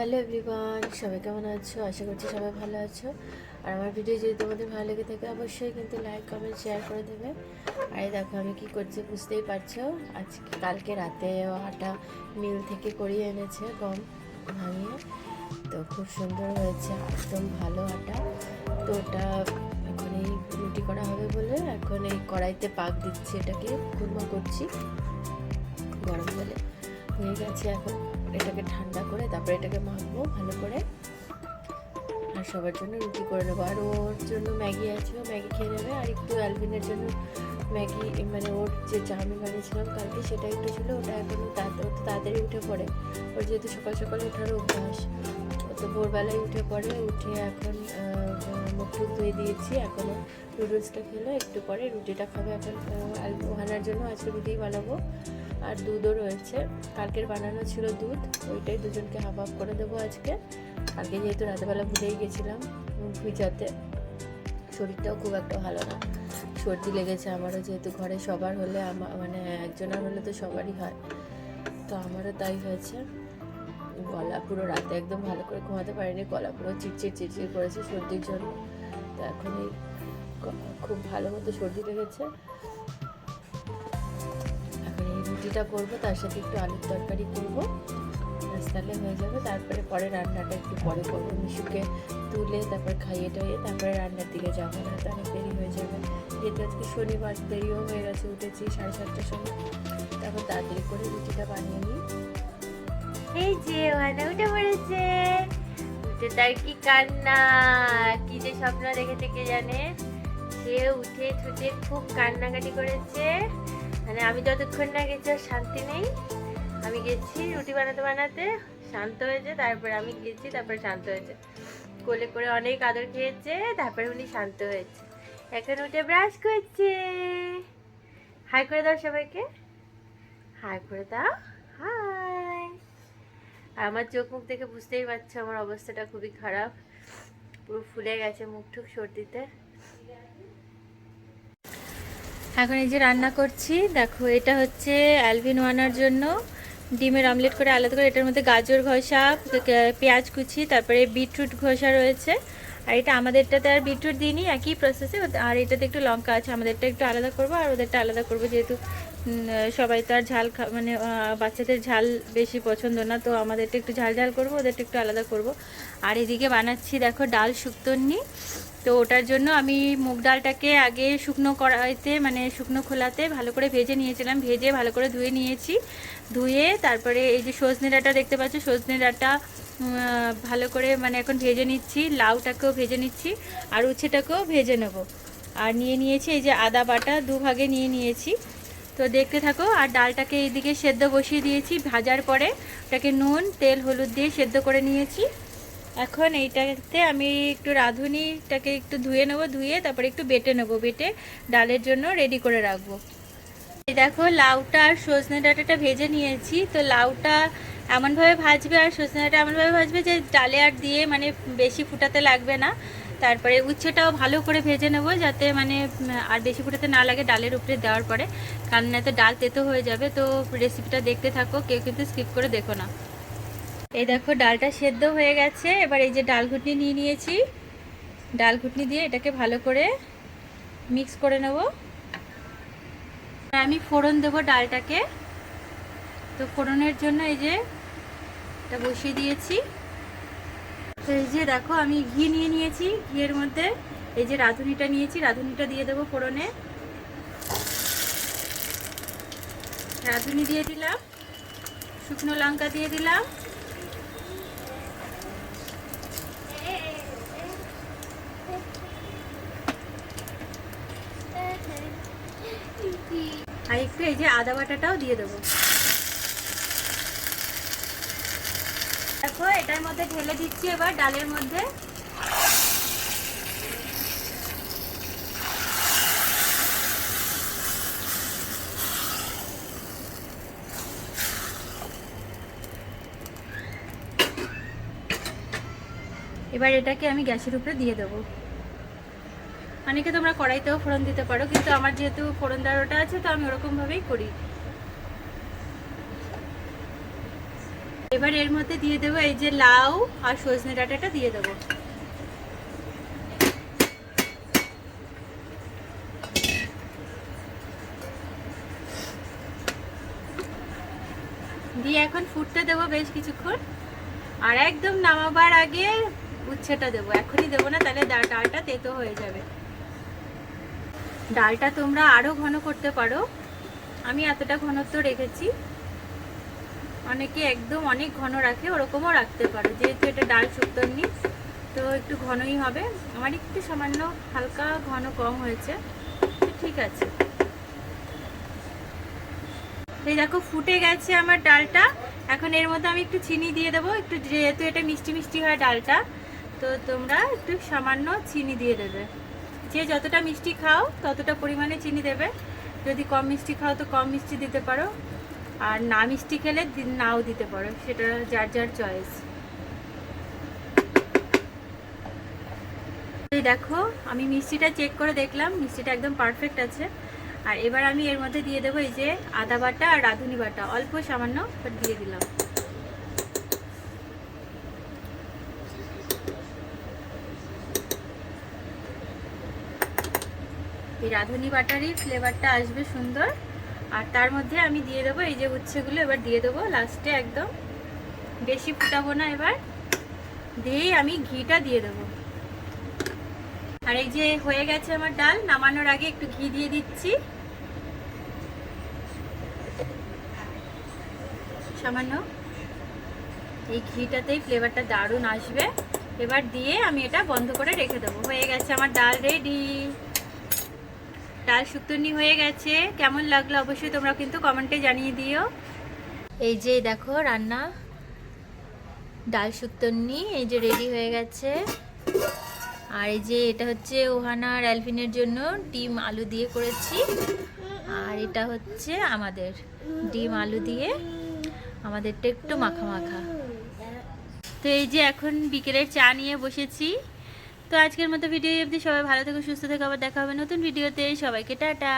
Hello everyone, সবাই কেমন আছো? আশা করছি সবাই ভালো আছো। আর আমার ভিডিও যদি তোমাদের ভালো লেগে থাকে, অবশ্যই কিন্তু লাইক কমেন্ট শেয়ার করে দেবে। আর দেখো, আমি কি করছি বুঝতেই পারছ? আজকে, কালকে রাতে আটা মিল থেকে করিয়ে এনেছে, গম ভাঙিয়ে। তো খুব সুন্দর হয়েছে, একদম ভালো আটা। তো ওটা এখন এই রুটি করা হবে বলে এখন এই কড়াইতে পাক দিচ্ছি এটাকে কুরমা করছি, গরম বলে হয়ে গেছে এখন। এটাকে ঠান্ডা করে, তারপরে এটাকে মাখবো ভালো করে। আর সবার জন্য রুটি করে নেব। আর ওর জন্য ম্যাগি আছে, ও ম্যাগি খেয়ে নেবে। আর একটু অ্যালবিনের জন্য ম্যাগি মানে ওর যে চাউমিন বানিয়েছিলাম কালকে সেটা একটু ছিল। ওটা এখন তাড়াতাড়ি উঠে পড়ে। ওর যেহেতু সকাল সকাল ওঠার অভ্যাস, ও তো ভোরবেলায় উঠে পড়ে। উঠে এখন মুখ ধুয়ে দিয়েছি। এখনও নুডলসটা খেলো। একটু পরে রুটিটা খাবে। এখন ওহানার জন্য আজকে রুটিই বানাবো। আর দুধও রয়েছে। কালকের বানানো ছিল দুধ, ওইটাই দুজনকে হাফ হাফ করে দেবো আজকে। কালকে যেহেতু রাতেবেলা ভুলেই গেছিলাম ভিজাতে, শরীরটাও খুব একটা ভালো না। সর্দি লেগেছে আমারও, যেহেতু ঘরে সবার হলে আমার মানে একজনের হলে তো সবারই হয়। তো আমারও তাই হয়েছে। গলা পুরো রাতে একদম ভালো করে ঘুমাতে পারিনি, গলা পুরো চিটচিট চিটচিট করেছে সর্দির জন্য। তো এখন এই খুব ভালো মতো সর্দি লেগেছে। রুটিটা করব, তার সাথে একটু আলুর তরকারি করব। তাহলে হয়ে যাবে। তারপরে পরে রান্নাটা একটু পরে করব। মিশুকে তুলে তারপর খাইয়ে টাইয়ে তারপরে রান্নার দিকে যাব। না তো অনেক দেরি হয়ে যাবে। যেহেতু আজকে শনিবার, দেরিও হয়ে গেছে, উঠেছি সাড়ে সাতটার সময়। তারপর তাড়াতাড়ি করে রুটিটা বানিয়ে নিই। এই যে ওখানে উঠে পড়েছে। উঠে তার কি কান্না, কি যে স্বপ্ন দেখেছে কে জানে? সে উঠে ঠুটে খুব কান্নাকাটি করেছে। মানে আমি যতক্ষণ না গেছি আর শান্তি নেই, আমি গেছি রুটি বানাতে বানাতে, শান্ত হয়েছে, তারপরে আমি গেছি, তারপরে শান্ত হয়েছে। কোলে করে অনেক আদর খেয়েছে, তারপরে উনি শান্ত হয়েছে। এখন উঠে ব্রাশ করছে। হাই করে দাও সবাইকে। হাই করে দাও। হাই আমার চোখ মুখ দেখে বুঝতেই পারছ, আমার অবস্থাটা খুবই খারাপ। পুরো ফুলে গেছে মুখ টুক সর্দিতে। এখন এই যে রান্না করছি, দেখো এটা হচ্ছে অ্যালভিন ওয়ানার জন্য। ডিমের অমলেট করে আলাদা করে, এটার মধ্যে গাজর ঘষা পেঁয়াজ কুচি, তারপরে বিটরুট ঘষা রয়েছে। আর এটা আমাদেরটাতে আর বিটরুট দিইনি, একই প্রসেসে আর এটাতে একটু লঙ্কা আছে, আমাদেরটা একটু আলাদা করব, আর ওদেরটা আলাদা করব যেহেতু সবাই তো আর ঝাল মানে বাচ্চাদের ঝাল বেশি পছন্দ না, তো আমাদেরটা একটু ঝাল ঝাল করব, ওদেরটা একটু আলাদা করব। আর এদিকে বানাচ্ছি, দেখো ডাল শুক্তন্নি। তো ওটার জন্য আমি মুগ ডালটাকে আগে শুকনো কড়াইতে মানে শুকনো খোলাতে ভালো করে ভেজে নিয়েছিলাম। ভেজে ভালো করে ধুয়ে নিয়েছি। ধুয়ে তারপরে এই যে সজনে ডাঁটা দেখতে পাচ্ছ, সজনে ডাঁটা ভালো করে মানে এখন ভেজে নিচ্ছি, লাউটাকেও ভেজে নিচ্ছি, আর উচ্ছেটাকেও ভেজে নেব। আর নিয়ে নিয়েছি এই যে আদা বাটা দু ভাগে নিয়ে নিয়েছি। তো দেখতে থাকো, আর ডালটাকে এইদিকে সেদ্ধ বসিয়ে দিয়েছি ভাজার পরে। ওটাকে নুন, তেল, হলুদ দিয়ে সেদ্ধ করে নিয়েছি। এখন এইটাতে আমি একটু রাঁধুনিটাকে একটু ধুয়ে নেব, ধুয়ে তারপরে একটু বেটে নেব। বেটে ডালের জন্য রেডি করে রাখব। দেখো লাউটা আর সজনে ডাঁটাটা ভেজে নিয়েছি। তো লাউটা এমনভাবে ভাজবে আর সজনে ডাঁটা এমনভাবে ভাজবে যে ডালে আর দিয়ে মানে বেশি ফুটাতে লাগবে না। তারপরে উচ্ছেটাও ভালো করে ভেজে নেব যাতে মানে আর বেশি ফুটাতে না লাগে ডালের উপরে দেওয়ার পরে। কারণ না তো ডাল তেতো হয়ে যাবে। তো রেসিপিটা দেখতে থাকো, কেউ কিন্তু স্কিপ করে দেখো না। এই দেখো ডালটা সেদ্ধ হয়ে গেছে। এবার এই যে ডাল ঘুটনি নিয়ে নিয়েছি। ডাল ঘুটনি দিয়ে এটাকে ভালো করে মিক্স করে নেব। আমি ফোড়ন দেব ডালটাকে। তো ফোড়নের জন্য এই যে এটা বসিয়ে দিয়েছি। তো এই যে দেখো আমি ঘি নিয়ে নিয়েছি। ঘিয়ের মধ্যে এই যে রাঁধুনিটা নিয়েছি। রাঁধুনিটা দিয়ে দেবো ফোড়নে। রাঁধুনি দিয়ে দিলাম। শুকনো লঙ্কা দিয়ে দিলাম। আর একটু এই যে আদা বাটাটাও দিয়ে দেবো। দেখো, এটার মধ্যে ঢেলে দিচ্ছি এবার ডালের মধ্যে। এবার এটাকে আমি গ্যাসের উপরে দিয়ে দেবো। অনেকে তোমরা কড়াইতেও ফোড়ন দিতে পারো, কিন্তু আমার যেহেতু ফোড়ন দেওয়ার ওটা আছে, তো আমি ওরকমভাবেই করি। এবার এর মধ্যে দিয়ে দেবো এই যে লাউ আর সজনে ডাঁটাটা দিয়ে দেবো। দিয়ে এখন ফুটতে দেবো বেশ কিছুক্ষণ। আর একদম নামাবার আগে উচ্ছেটা দেবো। এখনই দেবো না, তাহলে ডা- ডালটা তেতো হয়ে যাবে। ডালটা তোমরা আরও ঘন করতে পারো। আমি এতটা ঘনত্ব রেখেছি। অনেকে একদম অনেক ঘন রাখে, ওরকমও রাখতে পারো। যেহেতু এটা ডাল শুক্তন্নি তো একটু ঘনই হবে। আমার একটু সামান্য হালকা ঘন কম হয়েছে ঠিক আছে। এই দেখো, ফুটে গেছে আমার ডালটা। এখন এর মধ্যে আমি একটু চিনি দিয়ে দেবো। একটু যেহেতু এটা মিষ্টি মিষ্টি হয় ডালটা, তো তোমরা একটু সামান্য চিনি দিয়ে দেবে। যে যতটা মিষ্টি খাও, ততটা পরিমাণে চিনি দেবে। যদি কম মিষ্টি খাও, তো কম মিষ্টি দিতে পারো। আর না মিষ্টি খেলে নাও দিতে পারো। সেটা যার যার চয়েস দেখো, আমি মিষ্টিটা চেক করে দেখলাম, মিষ্টিটা একদম পারফেক্ট আছে। আর এবার আমি এর মধ্যে দিয়ে দেবো এই যে আদা বাটা আর রাঁধুনি বাটা। অল্প সামান্য দিয়ে দিলাম। এই রাঁধুনি বাটারই ফ্লেভারটা আসবে সুন্দর। আর তার মধ্যে আমি দিয়ে দেবো এই যে উচ্ছেগুলো, এবার দিয়ে দেবো লাস্টে একদম। বেশি ফুটাবো না এবার। দিয়েই আমি ঘিটা দিয়ে দেবো। আর এই যে হয়ে গেছে আমার ডাল, নামানোর আগে একটু ঘি দিয়ে দিচ্ছি। সামান্য। এই ঘিটাতেই ফ্লেভারটা দারুণ আসবে। এবার দিয়ে আমি এটা বন্ধ করে রেখে দেবো। হয়ে গেছে আমার ডাল রেডি ডাল শুক্তনি হয়ে গেছে। কেমন লাগল অবশ্যই তোমরা কিন্তু কমেন্টে জানিয়ে দিও। এই যে দেখো রান্না। ডাল শুক্তনি, এই যে রেডি হয়ে গেছে। আর এই যে এটা হচ্ছে ওহানা আর অ্যালভিনের জন্য ডিম আলু দিয়ে করেছি। আর এটা হচ্ছে আমাদের ডিম আলু দিয়ে। আমাদেরটা একটু মাখা মাখা। তো এই যে এখন বিকেলের চা নিয়ে বসেছি। তো আজকের মতো ভিডিও অবধি। সবাই ভালো থেকো, সুস্থ থেকো। আবার দেখা হবে নতুন ভিডিওতে সবাইকে টাটা।